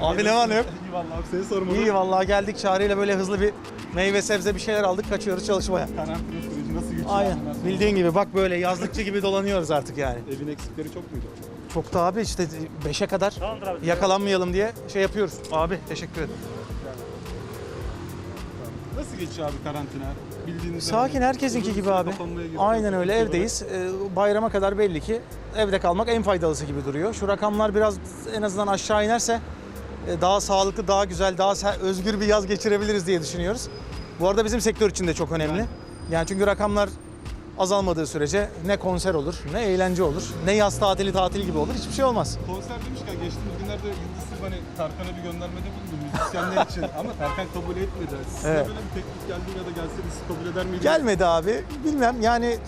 Abi ne var ne yok? İyi vallahi abi seni sormalı. İyi vallahi geldik çağrıyla böyle hızlı bir meyve sebze bir şeyler aldık kaçıyoruz çalışmaya. Karantina süreci nasıl geçiyor? Aynen bildiğin gibi bak böyle yazlıkçı gibi dolanıyoruz artık yani. Evin eksikleri çok muydu? Çok da abi işte 5'e kadar Tamamdır abi. yakalanmayalım diye şey yapıyoruz. Abi teşekkür ederim. Nasıl geçiyor abi karantina? Bildiğiniz Sakin herkesinki gibi abi. Aynen öyle evdeyiz. Ee, Bayrama kadar belli ki evde kalmak en faydalısı gibi duruyor. Şu rakamlar biraz en azından aşağı inerse e, daha sağlıklı, daha güzel, daha özgür bir yaz geçirebiliriz diye düşünüyoruz. Bu arada bizim sektör için de çok önemli. Yani çünkü rakamlar azalmadığı sürece ne konser olur, ne eğlence olur, ne yaz tatili tatil gibi olur. Hiçbir şey olmaz. Konser demişken geçtiğimiz günlerde Yıldız Tilbe hani Tarkan'a bir göndermede bulundu müzisyenler için ama Tarkan kabul etmedi. Size Evet. böyle bir teklif geldi ya da gelse de siz kabul eder miydiniz? Gelmedi abi. Bilmem yani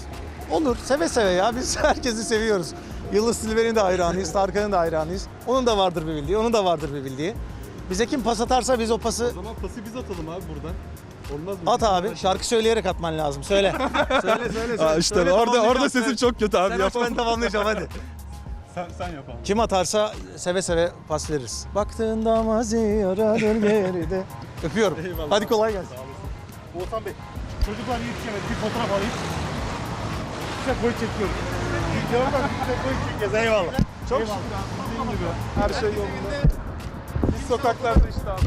olur. Seve seve ya. Biz herkesi seviyoruz. Yıldız Tilbe'nin de hayranıyız. Tarkan'ın da hayranıyız. Onun da vardır bir bildiği. Onun da vardır bir bildiği. Bize kim pas atarsa biz o pası O zaman pası biz atalım abi buradan. Olmaz mı? at abi. Şarkı söyleyerek atman lazım. Söyle. söyle söyle. Aa, işte Söyle, orada orada sesim çok kötü abi. Sen aç ben tamamlayacağım hadi. Sen, sen yap abi. Kim atarsa seve seve pas veririz. Baktığında mazi aradır geride. Öpüyorum. Eyvallah. Hadi kolay gelsin. Oğuzhan Bey, çocuklar yetişemedi. Bir fotoğraf alayım. Size boy çekiyorum. Videoya bak, size boy çekeceğiz. Eyvallah. Çok şükür abi. Bildiğin gibi. Her şey yolunda. Biz sokaklarda işte abi.